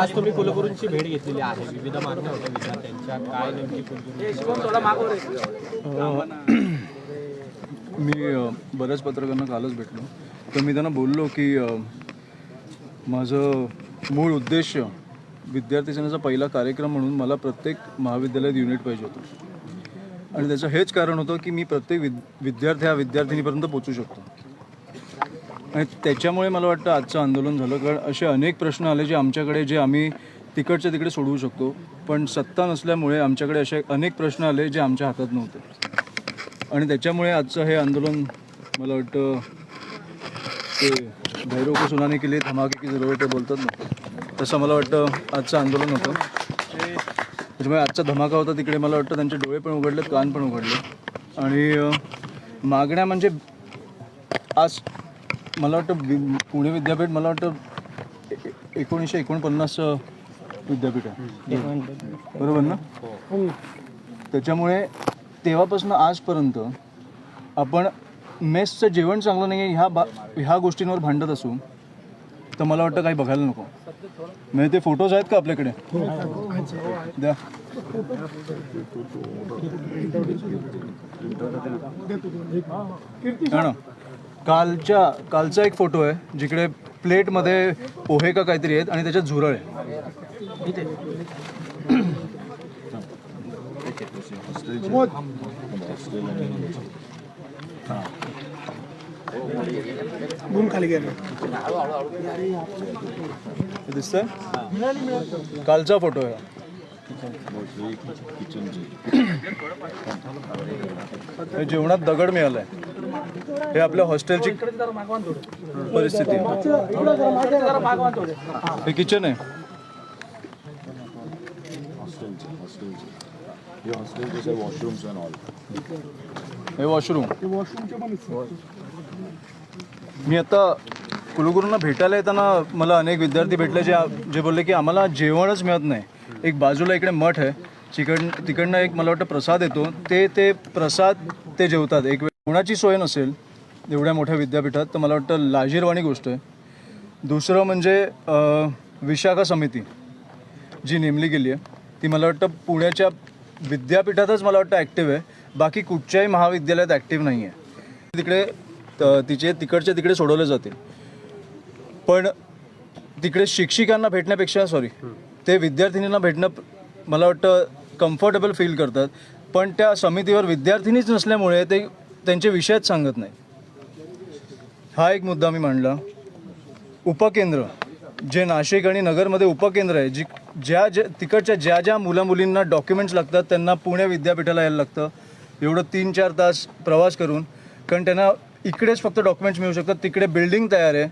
आज तुम्ही कुलगुरूंची भेट घेतलेली आहे. विविध मागण्या होत्या विद्यार्थ्यांच्या. काय नेमकी कुलगुरू मी बऱ्याच पत्रकारांना कालच भेटलो. तर मी त्यांना बोललो की माझं मूळ उद्देश विद्यार्थी सेनेचा पहिला कार्यक्रम म्हणून मला प्रत्येक महाविद्यालयात युनिट पाहिजे होतं. आणि त्याचं हेच कारण होतं की मी प्रत्येक विद विद्यार्थी हा विद्यार्थिनीपर्यंत पोचू शकतो. त्याच्यामुळे मला वाटतं आजचं आंदोलन झालं. कारण असे अनेक प्रश्न आले जे आमच्याकडे जे आम्ही तिकडच्या तिकडे सोडवू शकतो. पण सत्ता नसल्यामुळे आमच्याकडे असे अनेक प्रश्न आले जे आमच्या हातात नव्हते. आणि त्याच्यामुळे आजचं हे आंदोलन मला वाटतं ते भैरव को सुनाने के लिए धमाके की जरूरत आहे बोलतात ना. तसं मला वाटतं आजचं आंदोलन होतं. त्याच्यामुळे आजचा धमाका होता तिकडे मला वाटतं त्यांचे डोळे पण उघडलेत कान पण उघडले आणि मागण्या म्हणजे आज मला वाटतं पुणे विद्यापीठ मला वाटतं एकोणीसशे एकोणपन्नास विद्यापीठ आहे. बरोबर ना? त्याच्यामुळे तेव्हापासून आजपर्यंत आपण मेसचं जेवण चांगलं नाही आहे ह्या बा ह्या गोष्टींवर भांडत असू तर मला वाटतं काही बघायला नको. म्हणजे ते फोटोज आहेत का आपल्याकडे? द्या. हा ना? कालच्या कालचा एक फोटो आहे जिकडे प्लेटमध्ये पोहे का काहीतरी आहेत आणि त्याच्यात झुरळ आहे. दिसतंय? कालचा फोटो आहे जेवणात दगड मिळालाय. हे आपल्या हॉस्टेलची परिस्थिती. हे किचन आहे. हे वॉशरूम मी आता कुलगुरूंना भेटायला येताना मला अनेक विद्यार्थी भेटले जे जे बोलले की आम्हाला जेवणच मिळत नाही. एक बाजूला इकडे मठ आहे. चिकड तिकडनं एक मला वाटतं प्रसाद येतो. ते ते प्रसाद ते जेवतात. एक वेळ कोणाची सोय नसेल एवढ्या मोठ्या विद्यापीठात तर मला वाटतं लाजीरवाणी गोष्ट आहे. दुसरं म्हणजे विशाखा समिती जी नेमली गेली आहे ती मला वाटतं पुण्याच्या विद्यापीठातच मला वाटतं ॲक्टिव्ह आहे. बाकी कुठच्याही महाविद्यालयात ॲक्टिव्ह नाही आहे तिकडे त- तिचे तिकडचे तिकडे सोडवले जातील. पण तिकडे शिक्षिकांना भेटण्यापेक्षा सॉरी ते विद्यार्थिनींना भेटणं मला वाटतं कम्फर्टेबल फील करतात. पण त्या समितीवर विद्यार्थिनीच नसल्यामुळे ते त्यांचे विषयच सांगत नाही. हा एक मुद्दा मी मांडला. उपकेंद्र जे नाशिक आणि नगरमध्ये उपकेंद्र आहे जी ज्या ज्या तिकडच्या ज्या ज्या मुला मुलींना डॉक्युमेंट्स लागतात त्यांना पुणे विद्यापीठाला यायला लागतं. एवढं तीन चार तास प्रवास करून कारण त्यांना इकडेच फक्त डॉक्युमेंट्स मिळू शकतात तिकडे बिल्डिंग तयार आहे.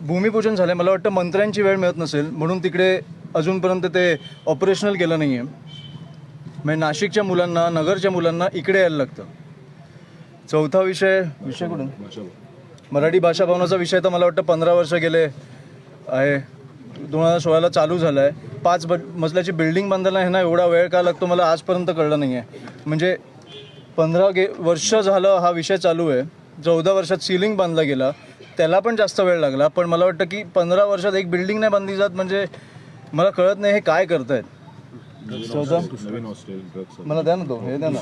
भूमिपूजन झालं मला वाटतं मंत्र्यांची वेळ मिळत नसेल म्हणून तिकडे अजूनपर्यंत ते ऑपरेशनल केलं नाही आहे म्हणजे नाशिकच्या मुलांना नगरच्या मुलांना इकडे यायला लागतं. चौथा विषय विषय कुठून? मराठी भाषा भवनाचा विषय तर मला वाटतं पंधरा वर्ष गेले आहे. दोन हजार सोळाला चालू झाला आहे पाच ब मजल्याची बिल्डिंग बांधायला ह्यांना एवढा वेळ का लागतो मला आजपर्यंत कळलं नाही आहे म्हणजे पंधरा गे वर्ष झालं हा विषय चालू आहे. चौदा वर्षात सिलिंग बांधला गेला. त्याला पण जास्त वेळ लागला पण मला वाटतं की पंधरा वर्षात एक बिल्डिंग नाही बांधली जात म्हणजे मला कळत नाही हे काय करतायत. मला द्या ना तो हे द्या ना.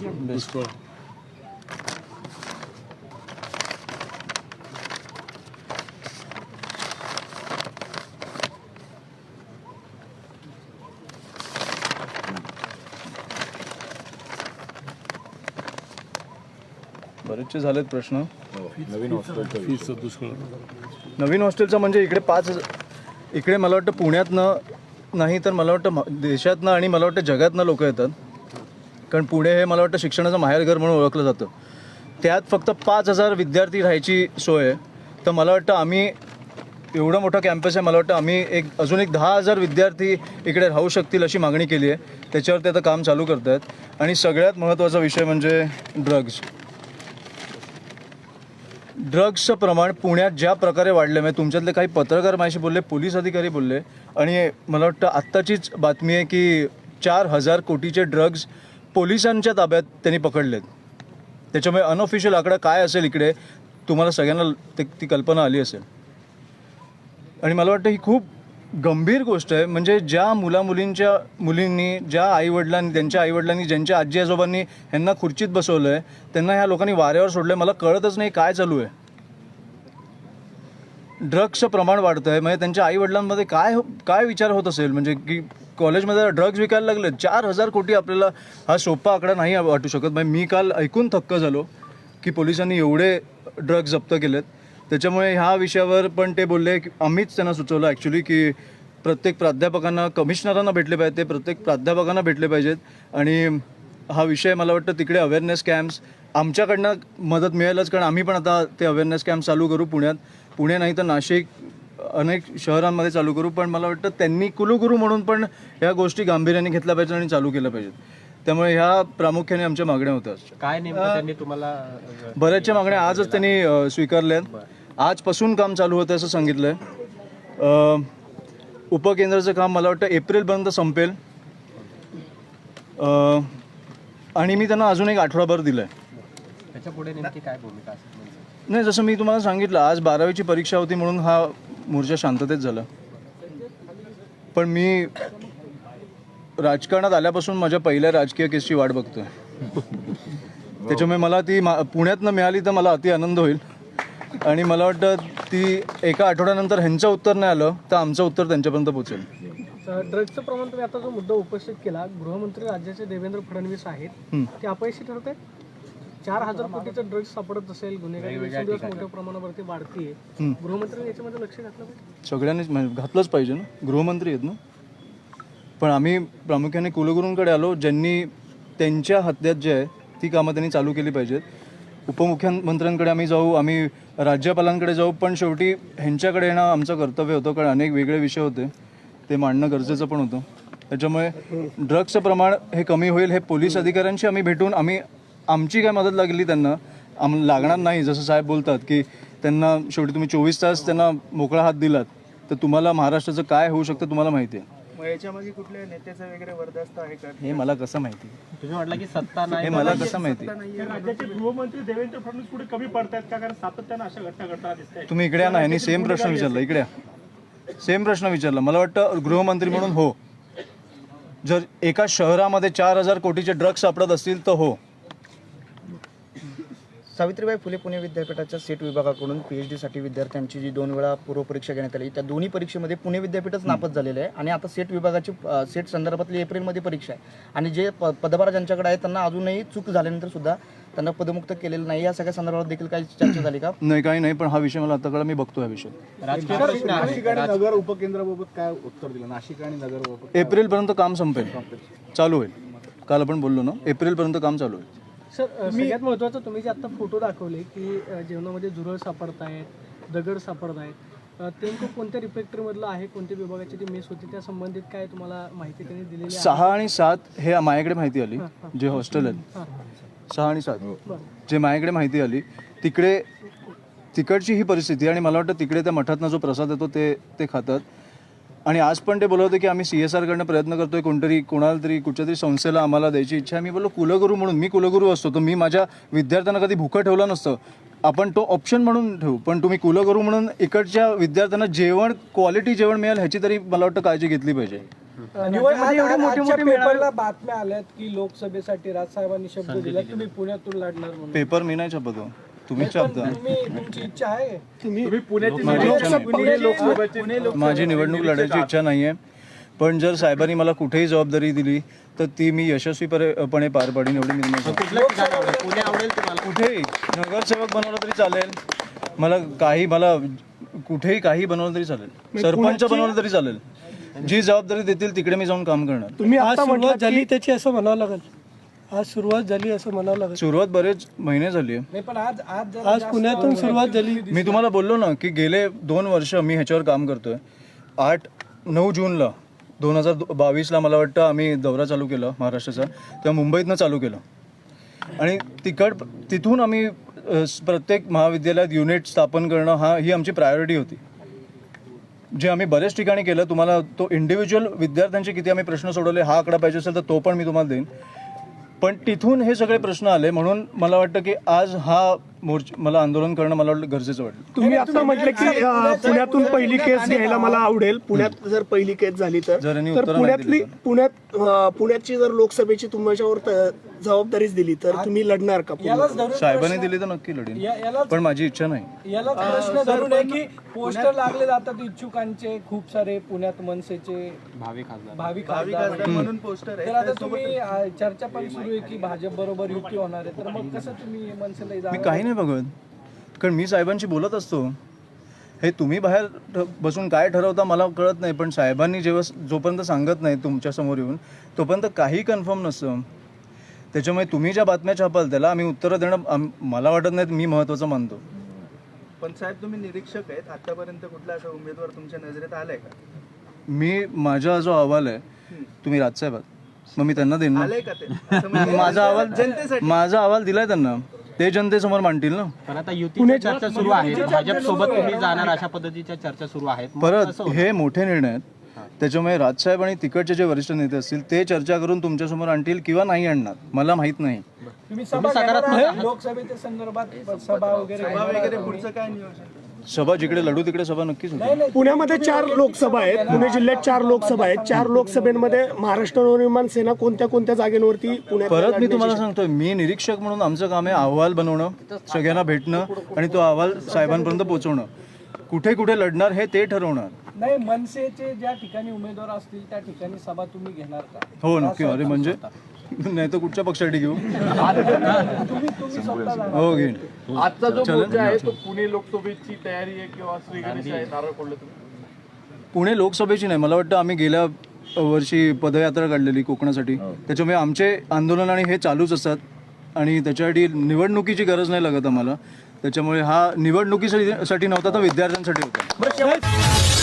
बरेचसे झालेत प्रश्न. नवीन हॉस्टेल नवीन हॉस्टेलचं म्हणजे इकडे पाच इकडे मला वाटतं पुण्यातनं नाही तर मला वाटतं देशातनं आणि मला वाटतं जगातनं लोक येतात. कारण पुणे हे मला वाटतं शिक्षणाचं माहेरघर म्हणून ओळखलं जातं. त्यात फक्त पाच हजार विद्यार्थी राहायची सोय आहे. तर मला वाटतं आम्ही एवढं मोठं कॅम्पस आहे मला वाटतं आम्ही एक अजून एक दहा हजार विद्यार्थी इकडे राहू शकतील अशी मागणी केली आहे. त्याच्यावर ते आता काम चालू करत आहेत आणि सगळ्यात महत्त्वाचा विषय म्हणजे ड्रग्ज ड्रग्सचं प्रमाण पुण्यात ज्या प्रकारे वाढलं म्हणजे तुमच्यातले काही पत्रकार माझ्याशी बोलले पोलीस अधिकारी बोलले आणि मला वाटतं आत्ताचीच बातमी आहे की चार हजार कोटीचे ड्रग्ज पोलिसांच्या ताब्यात त्यांनी पकडलेत. त्याच्यामुळे अनऑफिशियल आकडा काय असेल इकडे तुम्हाला सगळ्यांना ते ती कल्पना आली असेल. आणि मला वाटतं ही खूप गंभीर गोष्ट आहे म्हणजे ज्या मुला मुलींच्या मुलींनी ज्या आईवडिलांनी त्यांच्या आईवडिलांनी ज्यांच्या आजी आजोबांनी ह्यांना खुर्चीत बसवलं आहे त्यांना ह्या लोकांनी वाऱ्यावर सोडलं मला कळतच नाही काय चालू आहे. ड्रग्सचं प्रमाण वाढतं आहे म्हणजे त्यांच्या आईवडिलांमध्ये काय हो- काय विचार होत असेल? म्हणजे की कॉलेजमध्ये ड्रग्ज विकायला लागले चार हजार कोटी आपल्याला हा सोपा आकडा नाही वाटू शकत. म्हणजे मी काल ऐकून थक्क झालो की पोलिसांनी एवढे ड्रग्ज जप्त केलेत. त्याच्यामुळे ह्या विषयावर पण ते बोलले की आम्हीच त्यांना सुचवलं ॲक्च्युली की प्रत्येक प्राध्यापकांना कमिशनरांना भेटले पाहिजे ते प्रत्येक प्राध्यापकांना भेटले पाहिजेत. आणि हा विषय मला वाटतं तिकडे अवेअरनेस कॅम्प्स आमच्याकडनं मदत मिळेलच कारण आम्ही पण आता ते अवेअरनेस कॅम्प चालू करू पुण्यात. पुणे नाही तर नाशिक अनेक शहरांमध्ये चालू करू पण मला वाटतं त्यांनी कुलगुरू म्हणून पण ह्या गोष्टी गांभीर्याने घेतल्या पाहिजेत आणि चालू केल्या पाहिजेत. त्यामुळे ह्या प्रामुख्याने आमच्या मागण्या होत्या. काय नेमकं त्यांनी तुम्हाला बऱ्याचशा मागण्या आजच त्यांनी अ, स्वीकारल्या आहेत आजपासून काम चालू होतं असं सांगितलं आहे उपकेंद्राचं काम मला वाटतं एप्रिलपर्यंत संपेल. अ, आणि मी त्यांना अजून एक आठवडाभर दिलं आहे त्याच्या पुढे नेमकी काय भूमिका असेल म्हणजे? नाही जसं मी तुम्हाला सांगितलं आज बारावीची परीक्षा होती म्हणून हा मोर्चा शांततेत झाला. पण मी राजकारणात आल्यापासून माझ्या पहिल्या राजकीय केसची वाट बघतोय. त्याच्यामुळे मला ती मा पुण्यातनं मिळाली तर मला अति आनंद होईल. आणि मला वाटतं ती एका आठवड्यानंतर ह्यांचं उत्तर नाही आलं तर आमचं उत्तर त्यांच्यापर्यंत पोहोचेल. ड्रग्जचं प्रमाण तुम्ही आता जो मुद्दा उपस्थित केला गृहमंत्री राज्याचे देवेंद्र फडणवीस आहेत. ते अपयशी ठरत? आहेत चार हजार कोटीचं ड्रग्ज सापडत असेल गुन्हेगारी दिवसेंदिवस मोठ्या प्रमाणावरती वाढतीये. गृहमंत्र्यांनी याच्यामध्ये लक्ष घातलं पाहिजे सगळ्यांनीच म्हणजे घातलंच पाहिजे ना? गृहमंत्री आहेत ना? पण आम्ही प्रामुख्याने कुलगुरूंकडे आलो ज्यांनी त्यांच्या हद्द्यात जे आहे ती कामं त्यांनी चालू केली पाहिजेत. उपमुख्यमंत्र्यांकडे आम्ही जाऊ आम्ही राज्यपालांकडे जाऊ पण शेवटी ह्यांच्याकडे येणं आमचं कर्तव्य होतं कारण अनेक वेगळे विषय होते. ते मांडणं गरजेचं पण होतं. त्याच्यामुळे ड्रग्सचं प्रमाण हे कमी होईल हे पोलीस अधिकाऱ्यांशी आम्ही भेटून आम्ही आमची काय मदत लागली त्यांना आम लागणार नाही जसं साहेब बोलतात की त्यांना शेवटी तुम्ही चोवीस तास त्यांना मोकळा हात दिलात तर तुम्हाला महाराष्ट्राचं काय होऊ शकतं तुम्हाला माहिती आहे. याच्यामध्ये कुठल्या नेत्याचं वगैरे वरदस्त आहे का? हे मला कसं माहिती? तुम्ही म्हटलं की सत्ता हे नाही मला कसं माहिती? राज्याचे गृहमंत्री देवेंद्र फडणवीस पुढे कमी पडतायत का? कारण सातत्यानं अशा घटना घडताना दिसत आहेत. तुम्ही इकडे ना ह्यांनी सेम प्रश्न विचारला इकडे. सेम प्रश्न विचारला. मला वाटतं गृहमंत्री म्हणून हो. जर एका शहरामध्ये चार हजार कोटीचे ड्रग्ज सापडत असतील तर हो. सावित्रीबाई फुले पुणे विद्यापीठाच्या सेट विभागाकडून पीएचडी साठी विद्यार्थ्यांची जी दोन वेळा पूर्वपरीक्षा घेण्यात आली त्या दोन्ही परीक्षेमध्ये पुणे विद्यापीठच नापास झालेले आहे. आणि आता सेट विभागाची सेट संदर्भातली एप्रिलमध्ये परीक्षा आहे. आणि जे प पदभार ज्यांच्याकडे आहे त्यांना अजूनही चूक झाल्यानंतर सुद्धा त्यांना पदमुक्त केलेलं नाही. या सगळ्या संदर्भात देखील काही चर्चा झाली का? नाही काही नाही पण हा विषय मला आता कळला मी बघतो हा विषय राजकीय प्रश्न आहे नगर उपकेंद्राबाबत काय उत्तर दिलं? नाशिक आणि नगर एप्रिलपर्यंत काम संपेल? चालू होईल. काल आपण बोललो ना एप्रिलपर्यंत काम चालू होईल. सर सगळ्यात महत्त्वाचं तुम्ही जे आता फोटो दाखवले की जेवणामध्ये झुरळ सापडत आहेत दगड सापडत आहेत ते कोणत्या रिपेक्टरमधलं आहे कोणत्या विभागाची ती मेस होती त्या संबंधित काय तुम्हाला माहिती त्यांनी दिलेली आहे? सहा आणि सात हे माझ्याकडे माहिती आली जे हॉस्टेल आहेत. हां. सहा आणि सात. जे माझ्याकडे माहिती आली तिकडे तिकडची ही परिस्थिती आणि मला वाटतं तिकडे त्या मठातनं जो प्रसाद येतो ते ते खातात. आणि आज पण ते बोलत होते की आम्ही सी एस आरकडनं प्रयत्न करतोय कोणतरी कोणाला तरी कुठच्या तरी संस्थेला आम्हाला द्यायची इच्छा आहे. मी बोललो कुलगुरू म्हणून मी कुलगुरू असतो तर मी माझ्या विद्यार्थ्यांना कधी भुकं ठेवलं नसतं. आपण तो ऑप्शन म्हणून ठेवू पण तुम्ही कुलगुरू म्हणून इकडच्या विद्यार्थ्यांना जेवण क्वालिटी जेवण मिळेल ह्याची तरी मला वाटतं काळजी घेतली पाहिजे. निवडमध्ये एवढे मोठे मोठे पेपरला बातम्या आल्यात की लोकसभेसाठी राजसाहेबांनी शब्द दिला तुम्ही पुण्यातून लढणार म्हणून. पेपर मी नाही छापत. तुम्ही तुमची इच्छा आहे. तुम्ही माझी निवडणूक लढायची इच्छा नाही आहे पण जर साहेबांनी मला कुठेही जबाबदारी दिली तर ती मी यशस्वीपणे पार पाडीन एवढी मी कुठेही. नगरसेवक बनवलं तरी चालेल. मला काही मला कुठेही काही बनवलं तरी चालेल. सरपंच बनवलं तरी चालेल. जी जबाबदारी देतील तिकडे मी जाऊन काम करणार. तुम्ही आज सुरुवात झाली. त्याची असं म्हणावं लागेल. आज सुरुवात झाली असं म्हणावं लागेल. सुरुवात बरेच महिने झाली आहे. नाही पण आज आज जर आज पुण्यातून सुरुवात झाली. मी तुम्हाला बोललो ना की गेले दोन वर्ष मी ह्याच्यावर काम करतोय. आठ नऊ जूनला दोन हजार बावीसला मला वाटतं आम्ही दौरा चालू केला महाराष्ट्राचा. तेव्हा मुंबईतनं चालू केलं. आणि तिकड तिथून आम्ही अ, स- प्रत्येक महाविद्यालयात युनिट स्थापन करणं हा ही आमची प्रायोरिटी होती. जे आम्ही बरेच ठिकाणी केलं तुम्हाला तो इंडिव्हिज्युअल विद्यार्थ्यांचे किती आम्ही प्रश्न सोडवले हा आकडा पाहिजे असेल तर तो पण मी तुम्हाला देईन. पण तिथून हे सगळे प्रश्न आले म्हणून मला वाटतं की आज हा मोर्चा मला आंदोलन करणं मला वाटलं गरजेचं वाटलं. तुम्ही आता म्हटलं की पुण्यातून पहिली केस घ्यायला मला आवडेल. पुण्यात जर पहिली केस झाली तर. पुण्यातली. पुण्यात पुण्याची जर लोकसभेची तुमच्यावर जबाबदारीच दिली तर तुम्ही लढणार का पुण्यात? यालाच धरून साहेबांनी दिली तर नक्की लढीन. या- पण माझी इच्छा नाही. यालाच प्रश्न धरून आहे की पोस्टर लागले जातात इच्छुकांचे खूप सारे पुण्यात मनसेचे भावी खासदार. भावी खासदार म्हणून पोस्टर तर आता तुम्ही चर्चा पण सुरू आहे की भाजप बरोबर युती होणार आहे. तर मग कसं तुम्ही मनसेला मी? काही नाही बघत. कारण मी साहेबांशी बोलत असतो. हे तुम्ही बाहेर ठ- बसून काय ठरवता मला कळत नाही. पण साहेबांनी जेव्हा जोपर्यंत सांगत नाही तुमच्यासमोर येऊन तोपर्यंत काही कन्फर्म नसतं. त्याच्यामुळे तुम्ही ज्या बातम्या छापाल त्याला आम्ही उत्तरं देणं मला वाटत नाही मी महत्त्वाचं मानतो. पण साहेब तुम्ही निरीक्षक आहेत. आतापर्यंत कुठला असा उमेदवार तुमच्या नजरेत आलाय का? मी माझा जो अहवाल आहे तुम्ही राजसाहेब मग मी त्यांना देईन माझा अहवाल माझा अहवाल दिलाय त्यांना. ते जनतेसमोर मांडतील ना. पण आता चर्चा सुरू आहे. भाजप सोबत तुम्ही जाणार अशा पद्धतीच्या चर्चा सुरू आहेत. परत? हे मोठे निर्णय आहेत. त्याच्यामुळे राजसाहेब आणि तिकडचे जे वरिष्ठ नेते असतील ते चर्चा करून तुमच्यासमोर आणतील किंवा नाही आणणार? मला माहीत नाही? लोकसभेच्या संदर्भात सभा वगैरे? पुढचं काय नियोजन? सभा जिकडे लढू तिकडे सभा नक्कीच होती. पुण्यामध्ये चार लोकसभा आहेत. पुणे जिल्ह्यात चार लोकसभा आहेत. चार लोकसभेमध्ये महाराष्ट्र नवनिर्माण सेना कोणत्या कोणत्या जागेवरती परत मी तुम्हाला सांगतोय मी निरीक्षक म्हणून आमचं काम आहे अहवाल बनवणं सगळ्यांना भेटणं आणि तो अहवाल साहेबांपर्यंत पोहोचवणं कुठे कुठे लढणार हे ते ठरवणार. नाही मनसेचे ज्या ठिकाणी उमेदवार असतील त्या ठिकाणी सभा तुम्ही घेणार का? हो नक्की. अरे म्हणजे? नाही तर कुठच्या पक्षासाठी घेऊ? तुम्ही तुम्ही स्वतः जाणार. हो घेईन. आजचा जो आहे तो पुणे लोकसभेची तयारी आहे किंवा श्री गणेश आहे नारळ फोडलं तुम्ही? पुणे लोकसभेची नाही. मला वाटतं आम्ही गेल्या वर्षी पदयात्रा काढलेली कोकणासाठी. त्याच्यामुळे आमचे आंदोलन आणि हे चालूच असतात. आणि त्याच्यासाठी निवडणुकीची गरज नाही लागत आम्हाला. त्याच्यामुळे हा निवडणुकीसाठी साठी नव्हता तर विद्यार्थ्यांसाठी होता.